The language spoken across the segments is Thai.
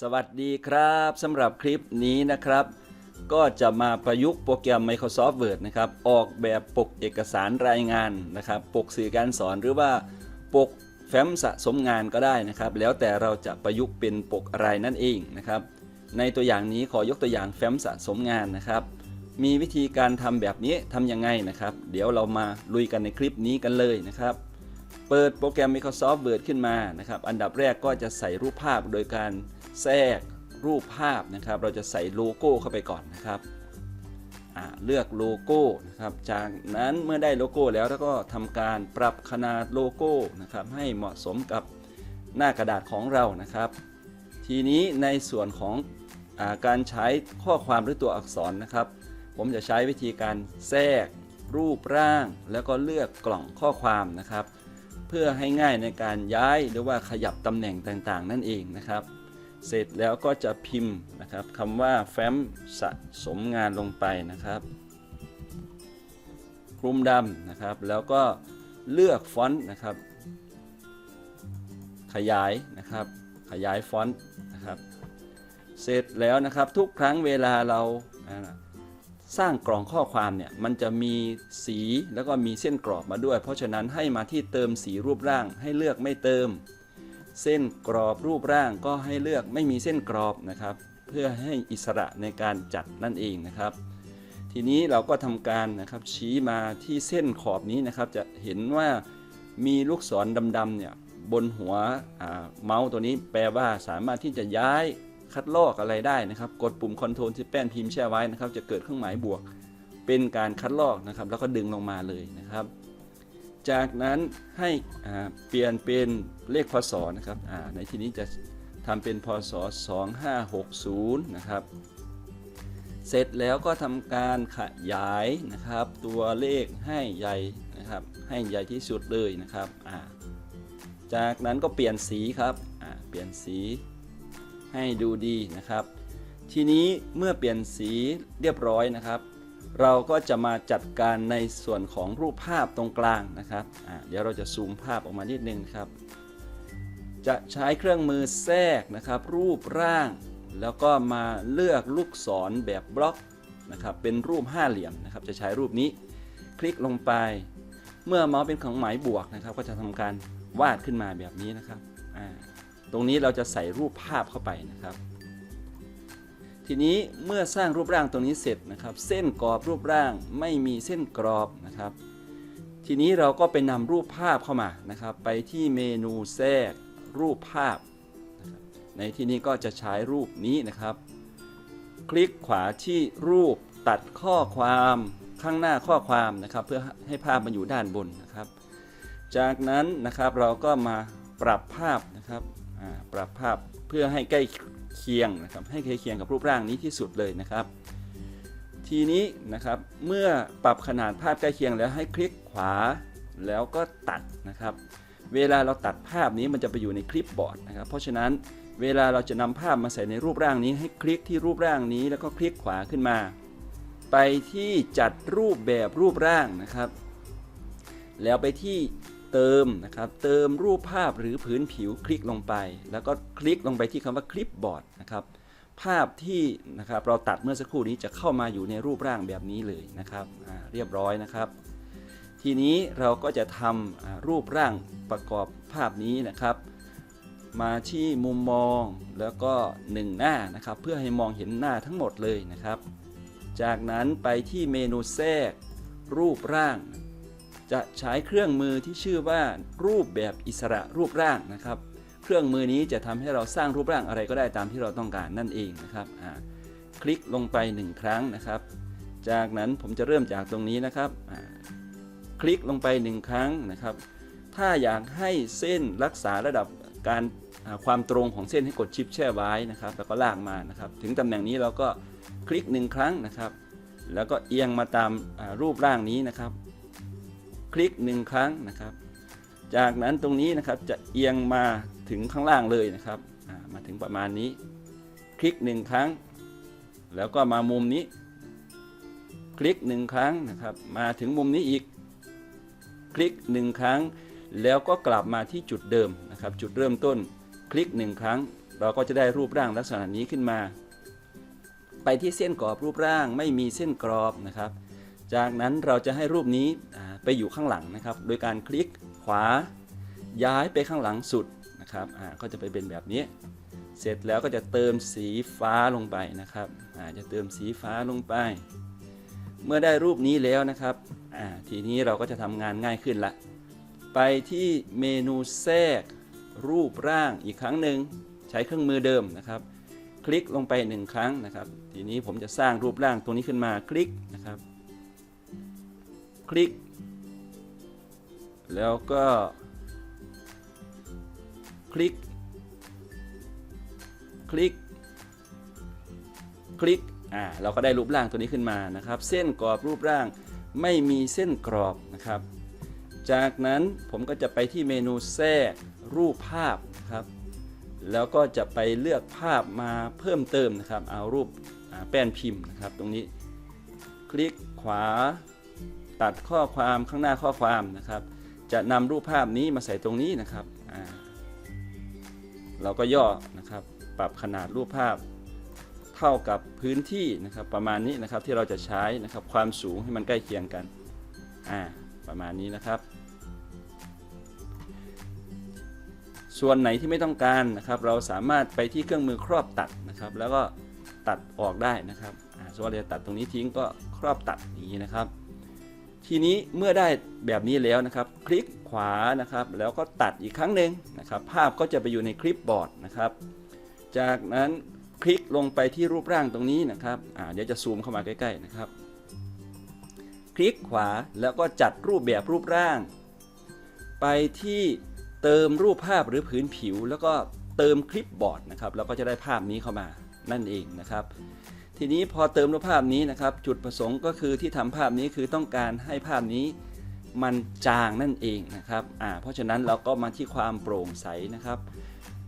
สวัสดีครับสำหรับคลิปนี้นะครับ ก็จะมาประยุกต์โปรแกรม Microsoft Word นะครับ ออกแบบปกเอกสารรายงานนะครับ ปกสื่อการสอนหรือว่าปกแฟ้มสะสมงานก็ได้นะครับ แล้วแต่เราจะประยุกต์เป็นปกอะไรนั่นเองนะครับ ในตัวอย่างนี้ขอยกตัวอย่างแฟ้มสะสมงานนะครับ มีวิธีการทำแบบนี้ทำยังไงนะครับ เดี๋ยวเรามาลุยกันในคลิปนี้กันเลยนะครับ เปิดโปรแกรม Microsoft Word ขึ้นมานะครับ อันดับแรกก็จะใส่รูปภาพโดยการแทรกรูปภาพนะครับ เราจะใส่โลโก้เข้าไปก่อนนะครับ เลือกโลโก้นะครับ จากนั้นเมื่อได้โลโก้แล้วแล้วก็ทำการปรับขนาดโลโก้นะครับ ให้เหมาะสมกับหน้ากระดาษของเรานะครับ ทีนี้ในส่วนของอาการใช้ข้อความหรือตัวอักษรนะครับ ผมจะใช้วิธีการแทรกรูปร่าง แล้วก็เลือกกล่องข้อความนะครับ เพื่อให้ง่ายในการย้ายหรือว่าขยับตำแหน่งต่างๆ นั่นเองนะครับ เสร็จแล้วก็จะพิมพ์นะครับคำว่าแฟ้มสะสมงานลงไปนะครับคลุมดำนะครับ แล้วก็เลือกฟอนต์นะครับ ขยายนะครับ ขยายฟอนต์นะครับ เสร็จแล้วนะครับทุกครั้งเวลาเราอ่า สร้างกล่องข้อความเนี่ยมันจะมีสีแล้วก็มีเส้นกรอบมาด้วย เพราะฉะนั้นให้มาที่เติมสีรูปร่างให้เลือกไม่เติม เส้นกรอบรูปร่างก็ให้เลือกไม่มีเส้นกรอบนะครับ เพื่อให้อิสระในการจัดนั่นเองนะครับ ทีนี้เราก็ทำการนะครับชี้มาที่เส้นขอบนี้นะครับ จะเห็นว่ามีลูกศรดำๆเนี่ยบนหัวเมาส์ตัวนี้แปลว่าสามารถที่จะย้าย คัดลอกอะไรได้นะครับ กดปุ่ม Ctrl ที่แป้นพิมพ์แช่ไว้นะครับ จะเกิดเครื่องหมายบวก เป็นการคัดลอกนะครับ แล้วก็ดึงลงมาเลยนะครับ จากนั้นให้เปลี่ยนเป็นเลขพศนะครับในที่นี้จะทำเป็นพศ 2560 นะครับ เสร็จแล้วก็ทำการขยายนะครับ ตัวเลขให้ใหญ่นะครับ ให้ใหญ่ที่สุดเลยนะครับ จากนั้นก็เปลี่ยนสีครับเปลี่ยนสี ให้ดูดีนะครับ ทีนี้เมื่อเปลี่ยนสีเรียบร้อยนะครับ เราก็จะมาจัดการในส่วนของรูปภาพตรงกลางนะครับเดี๋ยวเราจะซูมภาพออกมานิดนึงครับ จะใช้เครื่องมือแทรกนะครับ รูปร่าง แล้วก็มาเลือกลูกศรแบบบล็อกนะครับเป็นรูปห้าเหลี่ยมนะครับจะใช้รูปนี้ คลิกลงไป เมื่อเมาส์เป็นของหมายบวกนะครับ ก็จะทำการวาดขึ้นมาแบบนี้นะครับ ตรงนี้เราจะใส่รูปภาพเข้าไปนะครับ ทีนี้เมื่อสร้างรูปร่างตรงนี้เสร็จนะครับ เส้นกรอบรูปร่างไม่มีเส้นกรอบนะครับ ทีนี้เราก็ไปนำรูปภาพเข้ามานะครับ ไปที่เมนูแทรกรูปภาพนะในที่นี้ก็จะใช้รูปนี้นะครับ คลิกขวาที่รูปตัดข้อความข้างหน้าข้อความนะครับ เพื่อให้ภาพมันอยู่ด้านบนนะครับ จากนั้นนะครับเราก็มาปรับภาพนะครับ ปรับภาพเพื่อให้ใกล้เคียงนะครับให้ใกล้เคียงกับรูปร่างนี้ที่สุดเลยนะครับ ทีนี้นะครับเมื่อปรับขนาดภาพใกล้เคียงแล้วให้คลิกขวาแล้วก็ตัดนะครับ เวลาเราตัดภาพนี้มันจะไปอยู่ในคลิปบอร์ดนะครับ เพราะฉะนั้นเวลาเราจะนำภาพมาใส่ในรูปร่างนี้ให้คลิกที่รูปร่างนี้แล้วก็คลิกขวาขึ้นมา ไปที่จัดรูปแบบรูปร่างนะครับ แล้วไปที่ เติมนะครับ เติมรูปภาพหรือผืนผิวคลิกลงไป แล้วก็คลิกลงไปที่คำว่าคลิปบอร์ดนะครับภาพที่นะครับเราตัดเมื่อสักครู่นี้จะเข้ามาอยู่ในรูปร่างแบบนี้เลยนะครับเรียบร้อยนะครับ ทีนี้เราก็จะทำอ่ารูปร่างประกอบภาพนี้นะครับ มาที่มุมมองแล้วก็หนึ่งหน้านะครับ เพื่อให้มองเห็นหน้าทั้งหมดเลยนะครับ จากนั้นไปที่เมนูแทรกรูปร่าง จะใช้เครื่องมือที่ชื่อว่ารูปแบบอิสระรูปร่างนะครับ เครื่องมือนี้จะทำให้เราสร้างรูปร่างอะไรก็ได้ตามที่เราต้องการนั่นเองนะครับคลิกลงไปหนึ่งครั้งนะครับ จากนั้นผมจะเริ่มจากตรงนี้นะครับ คลิกลงไปหนึ่งครั้งนะครับ ถ้าอยากให้เส้นรักษาระดับการความตรงของเส้นให้กดชิปแช่ไว้นะครับ แล้วก็ลากมานะครับ ถึงตำแหน่งนี้เราก็คลิกหนึ่งครั้งนะครับ แล้วก็เอียงมาตามรูปร่างนี้นะครับ คลิกหนึ่งครั้งนะครับ จากนั้นตรงนี้นะครับจะเอียงมาถึงข้างล่างเลยนะครับมาถึงประมาณนี้ คลิกหนึ่งครั้ง แล้วก็มามุมนี้ คลิกหนึ่งครั้งนะครับ มาถึงมุมนี้อีก คลิกหนึ่งครั้ง แล้วก็กลับมาที่จุดเดิมนะครับ จุดเริ่มต้น คลิกหนึ่งครั้ง เราก็จะได้รูปร่างลักษณะนี้ขึ้นมา ไปที่เส้นกรอบรูปร่างไม่มีเส้นกรอบนะครับ จากนั้นเราจะให้รูปนี้ไปอยู่ข้างหลังนะครับ โดยการคลิกขวาย้ายไปข้างหลังสุดนะครับก็จะไปเป็นแบบนี้ เสร็จแล้วก็จะเติมสีฟ้าลงไปนะครับจะเติมสีฟ้าลงไป เมื่อได้รูปนี้แล้วนะครับทีนี้เราก็จะทำงานง่ายขึ้นละ ไปที่เมนูแทรกรูปร่างอีกครั้งหนึ่งใช้เครื่องมือเดิมนะครับ คลิกลงไปหนึ่งครั้งนะครับ ทีนี้ผมจะสร้างรูปร่างตรงนี้ขึ้นมาคลิกนะครับ คลิก แล้วก็ คลิก คลิก คลิก อ่า เราก็ได้รูปร่างตัวนี้ขึ้นมานะครับ เส้นกรอบรูปร่างไม่มีเส้นกรอบนะครับ จากนั้นผมก็จะไปที่เมนูแทรกรูปภาพนะครับ แล้วก็จะไปเลือกภาพมาเพิ่มเติมนะครับ เอารูปแป้นพิมพ์นะครับ ตรงนี้ คลิกขวา ตัดข้อความข้างหน้าข้อความนะครับ จะนำรูปภาพนี้มาใส่ตรงนี้นะครับ เราก็ย่อนะครับ ปรับขนาดรูปภาพเท่ากับพื้นที่นะครับประมาณนี้นะครับที่เราจะใช้นะครับความสูงให้มันใกล้เคียงกันอ่าประมาณนี้นะครับ ส่วนไหนที่ไม่ต้องการนะครับ เราสามารถไปที่เครื่องมือครอบตัดนะครับ แล้วก็ตัดออกได้นะครับอ่าส่วนเราจะตัดตรงนี้ทิ้งก็ครอบตัดอย่างนี้นะครับ ทีนี้เมื่อได้แบบนี้แล้วนะครับ คลิกขวานะครับ แล้วก็ตัดอีกครั้งหนึ่งนะครับ ภาพก็จะไปอยู่ในคลิปบอร์ดนะครับ จากนั้นคลิกลงไปที่รูปร่างตรงนี้นะครับเดี๋ยวจะซูมเข้ามาใกล้ๆนะครับ คลิกขวาแล้วก็จัดรูปแบบรูปร่าง ไปที่เติมรูปภาพหรือผืนผิว แล้วก็เติมคลิปบอร์ดนะครับเราก็จะได้ภาพนี้เข้ามานั่นเองนะครับ ทีนี้พอเติมรูปภาพนี้นะครับ จุดประสงค์ก็คือที่ทำภาพนี้คือต้องการให้ภาพนี้มันจางนั่นเองนะครับอ่าเพราะฉะนั้นเราก็มาที่ความโปร่งใสนะครับ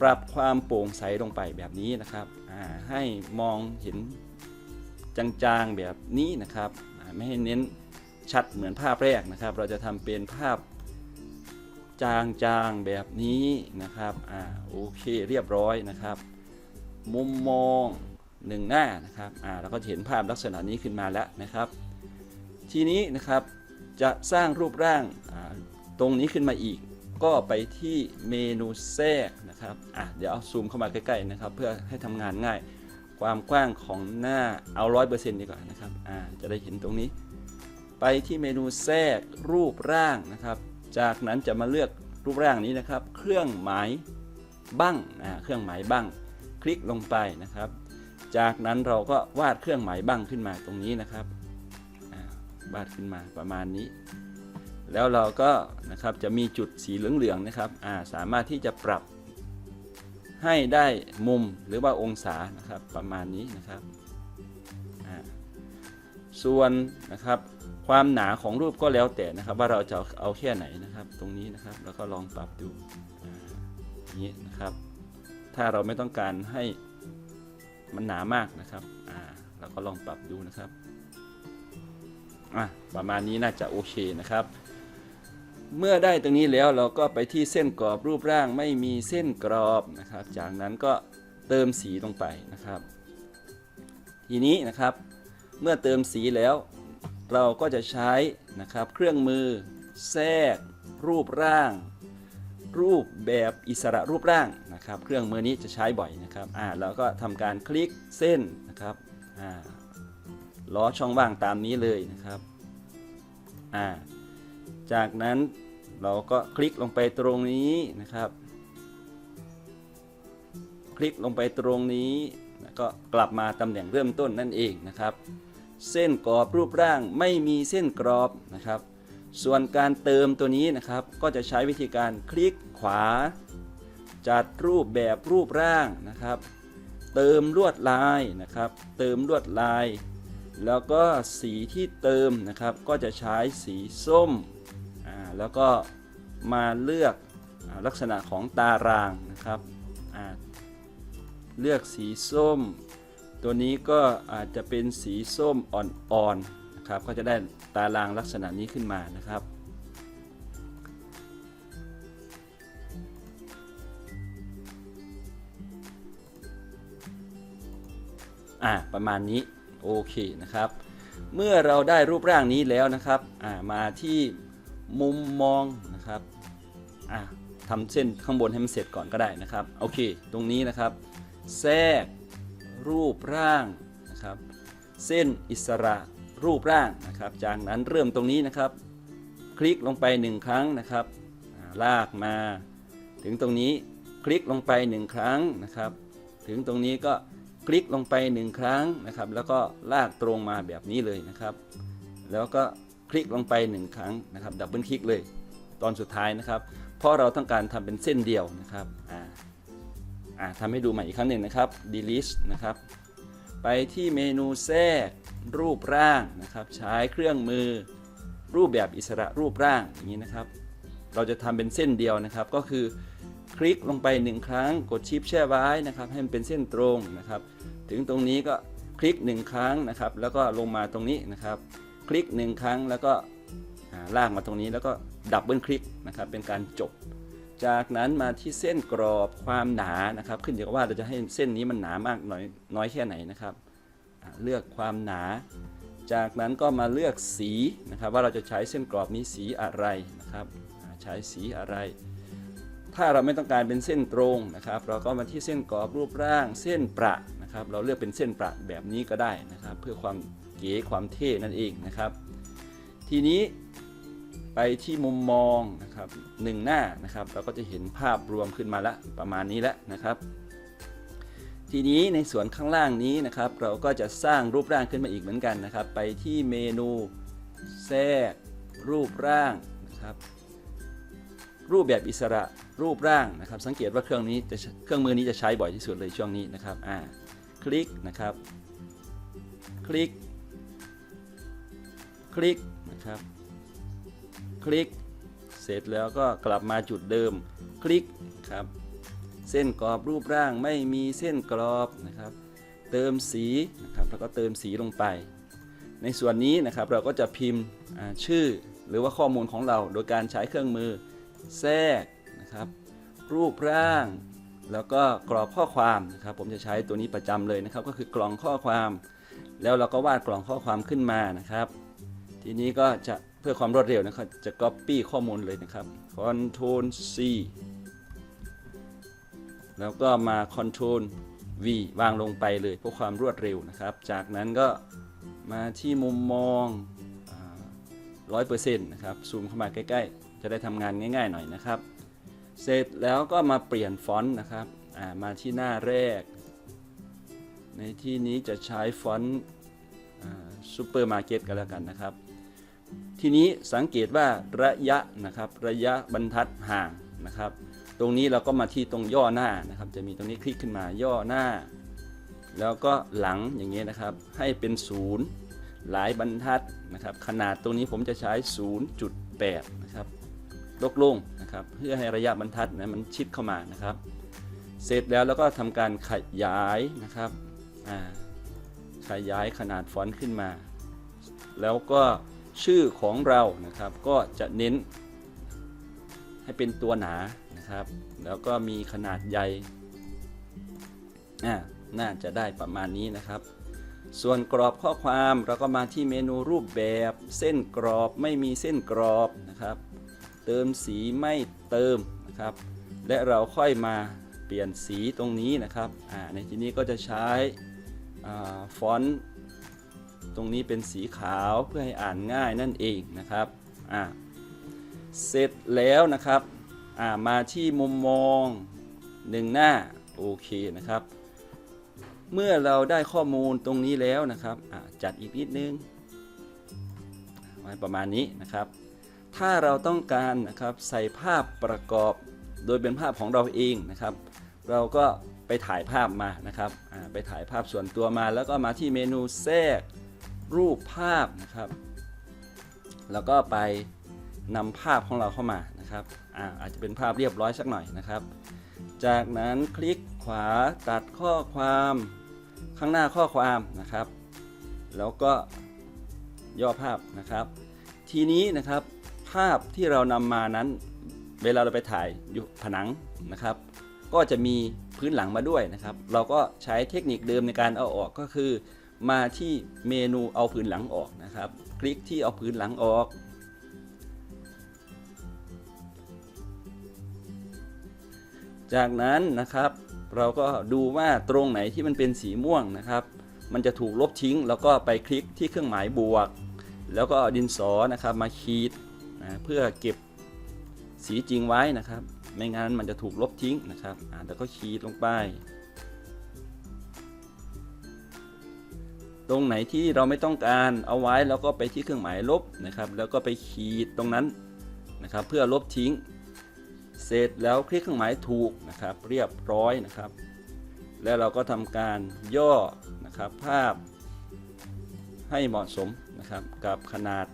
ปรับความโปร่งใสลงไปแบบนี้นะครับอ่าให้มองเห็นจางๆแบบนี้นะครับไม่ให้เน้นชัดเหมือนภาพแรกนะครับ เราจะทำเป็นภาพจางๆแบบนี้นะครับอ่าโอเคเรียบร้อยนะครับ มุมมอง หนึ่งหน้านะครับอ่าเราก็เห็นภาพลักษณะนี้ขึ้นมาแล้วนะครับ ทีนี้นะครับจะสร้างรูปร่างาตรงนี้ขึ้นมาอีก ก็ไปที่เมนูแทรกนะครับอะเดี๋ยวเอาซูมเข้ามาใกล้ๆนะครับ เพื่อให้ทำงานง่าย ความกว้างของหน้าเอาร้อยเปอร์เซ็นต์ดีกว่านะครับอ่าจะได้เห็นตรงนี้ ไปที่เมนูแทรกรูปร่างนะครับ จากนั้นจะมาเลือกรูปร่างนี้นะครับ เครื่องหมายบั้งอ่าเครื่องหมายบั้งคลิกลงไปนะครับ จากนั้นเราก็วาดเครื่องหมายบั้งขึ้นมาตรงนี้นะครับวาดขึ้นมาประมาณนี้ แล้วเราก็นะครับจะมีจุดสีเหลืองๆนะครับาสามารถที่จะปรับให้ได้มุมหรือว่าองศานะครับประมาณนี้นะครับส่วนนะครับความหนาของรูปก็แล้วแต่นะครับ ว่าเราจะเอาแค่ไหนนะครับ ตรงนี้นะครับแล้วก็ลองปรับดูอย่างนี้นะครับ ถ้าเราไม่ต้องการให้ มันหนามากนะครับอ่าเราก็ลองปรับดูนะครับอะประมาณนี้น่าจะโอเคนะครับ เมื่อได้ตรงนี้แล้วเราก็ไปที่เส้นกรอบรูปร่างไม่มีเส้นกรอบนะครับ จากนั้นก็เติมสีลงไปนะครับ ทีนี้นะครับเมื่อเติมสีแล้ว เราก็จะใช้นะครับเครื่องมือแทรกรูปร่าง รูปแบบอิสระรูปร่างนะครับ เครื่องมือนี้จะใช้บ่อยนะครับอ่าแล้วก็ทำการคลิกเส้นนะครับอ่าล้อช่องว่างตามนี้เลยนะครับอ่าจากนั้นเราก็คลิกลงไปตรงนี้นะครับ คลิกลงไปตรงนี้แล้วก็กลับมาตำแหน่งเริ่มต้นนั่นเองนะครับ เส้นกรอบรูปร่างไม่มีเส้นกรอบนะครับ ส่วนการเติมตัวนี้นะครับ ก็จะใช้วิธีการคลิกขวา จัดรูปแบบรูปร่างนะครับ เติมลวดลายนะครับ เติมลวดลาย แล้วก็สีที่เติมนะครับ ก็จะใช้สีส้มแล้วก็มาเลือกอลักษณะของตารางนะครับเลือกสีส้ม ตัวนี้ก็อาจจะเป็นสีส้มอ่อนๆ นะครับ ก็จะได้ตารางลักษณะนี้ขึ้นมานะครับออ่าประมาณนี้โอเคนะครับ เมื่อเราได้รูปร่างนี้แล้วนะครับอ่ามาที่มุมมองนะครับอ่าทำเส้นข้างบนให้มันเสร็จก่อนก็ได้นะครับโอเค ตรงนี้นะครับ แทรกรูปร่างนะครับ เส้นอิสระ รูปร่างนะครับ จากนั้นเริ่มตรงนี้นะครับ คลิกลงไปหนึ่งครั้งนะครับ ลากมา ถึงตรงนี้คลิกลงไปหนึ่งครั้งนะครับ ถึงตรงนี้ก็คลิกลงไปหนึ่งครั้งนะครับ แล้วก็ลากตรงมาแบบนี้เลยนะครับ แล้วก็คลิกลงไปหนึ่งครั้งนะครับ ดับเบิลคลิกเลยตอนสุดท้ายนะครับ เพราะเราต้องการทำเป็นเส้นเดียวนะครับอ่าอ่าทำให้ดูใหม่อีกครั้งหนึ่งนะครับ delete นะครับ ไปที่เมนูแทรก รูปร่างนะครับ ใช้เครื่องมือรูปแบบอิสระรูปร่างอย่างนี้นะครับ เราจะทำเป็นเส้นเดียวนะครับ ก็คือคลิกลงไปหนึ่งครั้ง กดชิปแช่ไว้นะครับ ให้มันเป็นเส้นตรงนะครับ ถึงตรงนี้ก็คลิกหนึ่งครั้งนะครับ แล้วก็ลงมาตรงนี้นะครับ คลิกหนึ่งครั้งแล้วก็ลากมาตรงนี้แล้วก็ดับเบิลคลิกนะครับ เป็นการจบ จากนั้นมาที่เส้นกรอบความหนานะครับ ขึ้นอยู่กับว่าเราจะให้เส้นนี้มันหนามากน้อยน้อยแค่ไหนนะครับ เลือกความหนา จากนั้นก็มาเลือกสีนะครับว่าเราจะใช้เส้นกรอบนี้สีอะไรนะครับใช้สีอะไร ถ้าเราไม่ต้องการเป็นเส้นตรงนะครับ เราก็มาที่เส้นกรอบรูปร่าง เส้นประนะครับ เราเลือกเป็นเส้นประแบบนี้ก็ได้นะครับ เพื่อความเก๋ความเท่นั่นเองนะครับ ทีนี้ไปที่มุมมองนะครับหนึ่งหน้านะครับ เราก็จะเห็นภาพรวมขึ้นมาละประมาณนี้แล้วนะครับ ทีนี้ในส่วนข้างล่างนี้นะครับ เราก็จะสร้างรูปร่างขึ้นมาอีกเหมือนกันนะครับ ไปที่เมนูแทรก รูปร่างนะครับ รูปแบบอิสระรูปร่างนะครับ สังเกตว่าเครื่องนี้จะเครื่องมือนี้จะใช้บ่อยที่สุดเลยช่วงนี้นะครับอ่าคลิกนะครับ คลิก คลิกนะครับ คลิก เสร็จแล้วก็กลับมาจุดเดิม คลิกครับ เส้นกรอบรูปร่างไม่มีเส้นกรอบนะครับ เติมสีนะครับแล้วก็เติมสีลงไป ในส่วนนี้นะครับเราก็จะพิมพ์ชื่อหรือว่าข้อมูลของเราโดยการใช้เครื่องมือแทรกนะครับ รูปร่าง แล้วก็กรอบข้อความนะครับ ผมจะใช้ตัวนี้ประจำเลยนะครับ ก็คือกล่องข้อความ แล้วเราก็วาดกล่องข้อความขึ้นมานะครับ ทีนี้ก็จะเพื่อความรวดเร็วนะครับจะ copy ข้อมูลเลยนะครับ Ctrl C แล้วก็มา Ctrl V วางลงไปเลยเพื่อความรวดเร็วนะครับ จากนั้นก็มาที่มุมมองร้อยเปอร์เซ็นต์นะครับ ซูมเข้ามาใกล้ ๆ จะได้ทำงานง่าย ๆ หน่อยนะครับ เสร็จแล้วก็มาเปลี่ยนฟอนต์นะครับมาที่หน้าแรก ในที่นี้จะใช้ฟอนต์ซูเปอร์มาร์เก็ตกันแล้วกันนะครับ ทีนี้สังเกตว่าระยะนะครับ ระยะบรรทัดห่างนะครับ ตรงนี้เราก็มาที่ตรงย่อหน้านะครับ จะมีตรงนี้คลิกขึ้นมาย่อหน้า แล้วก็หลังอย่างเงี้ยนะครับ ให้เป็นศูนย์หลายบรรทัดนะครับ ขนาดตรงนี้ผมจะใช้ 0.8 นะครับลกลงนะครับ เพื่อให้ระยะบรรทัดนะมันชิดเข้ามานะครับ เสร็จแล้วแล้วก็ทำการขยายนะครับขยายขนาดฟอนต์ขึ้นมา แล้วก็ชื่อของเรานะครับก็จะเน้น ให้เป็นตัวหนานะครับ แล้วก็มีขนาดใหญ่น่าจะได้ประมาณนี้นะครับ ส่วนกรอบข้อความเราก็มาที่เมนูรูปแบบเส้นกรอบไม่มีเส้นกรอบนะครับ เติมสีไม่เติมนะครับ และเราค่อยมาเปลี่ยนสีตรงนี้นะครับในที่นี้ก็จะใช้อฟอนต์ตรงนี้เป็นสีขาวเพื่อให้อ่านง่ายนั่นเองนะครับอ่า เสร็จแล้วนะครับมาที่มุมมองหนึ่งหน้าโอเคนะครับ เมื่อเราได้ข้อมูลตรงนี้แล้วนะครับจัดอีกนิดนึงไว้ประมาณนี้นะครับ ถ้าเราต้องการนะครับใส่ภาพประกอบโดยเป็นภาพของเราเองนะครับ เราก็ไปถ่ายภาพมานะครับไปถ่ายภาพส่วนตัวมา แล้วก็มาที่เมนูแทรกรูปภาพนะครับ แล้วก็ไป นำภาพของเราเข้ามานะครับอาอาจจะเป็นภาพเรียบร้อยสักหน่อยนะครับ จากนั้นคลิกขวาตัดข้อความข้างหน้าข้อความนะครับ แล้วก็ย่อภาพนะครับ ทีนี้นะครับภาพที่เรานำมานั้น เวลาเราไปถ่ายอยู่ผนังนะครับ ก็จะมีพื้นหลังมาด้วยนะครับ เราก็ใช้เทคนิคเดิมในการเอาออกก็คือ มาที่เมนูเอาพื้นหลังออกนะครับ คลิกที่เอาพื้นหลังออก จากนั้นนะครับเราก็ดูว่าตรงไหนที่มันเป็นสีม่วงนะครับ มันจะถูกลบทิ้ง แล้วก็ไปคลิกที่เครื่องหมายบวก แล้วก็เอาดินสอนะครับมาขีดนะเพื่อเก็บสีจริงไว้นะครับ ไม่งั้นมันจะถูกลบทิ้งนะครับอ่าแล้วก็ขีดลงไป ตรงไหนที่เราไม่ต้องการเอาไว้แล้วก็ไปที่เครื่องหมายลบนะครับ แล้วก็ไปขีดตรงนั้นนะครับ เพื่อลบทิ้ง เสร็จแล้วคลิกเครื่องหมายถูกนะครับ เรียบร้อยนะครับ แล้วเราก็ทำการย่อนะครับภาพให้เหมาะสมนะครับกับขนาด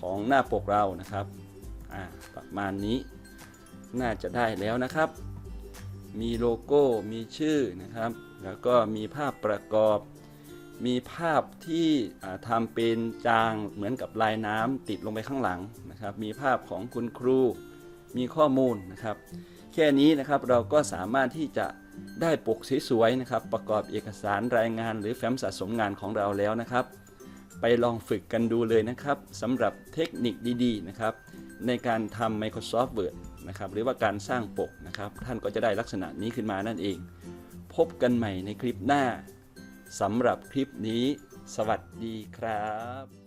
ของหน้าปกเรานะครับประมาณนี้น่าจะได้แล้วนะครับ มีโลโก้มีชื่อนะครับ แล้วก็มีภาพประกอบ มีภาพที่อ่าทำเป็นจางเหมือนกับลายน้ำติดลงไปข้างหลังนะครับ มีภาพของคุณครู มีข้อมูลนะครับ แค่นี้นะครับเราก็สามารถที่จะได้ปกสวยๆนะครับ ประกอบเอกสารรายงานหรือแฟ้มสะสมงานของเราแล้วนะครับ ไปลองฝึกกันดูเลยนะครับสำหรับเทคนิคดีๆนะครับ ในการทำ Microsoft Word นะครับหรือว่าการสร้างปกนะครับ ท่านก็จะได้ลักษณะนี้ขึ้นมานั่นเอง พบกันใหม่ในคลิปหน้าสำหรับคลิปนี้ สวัสดีครับ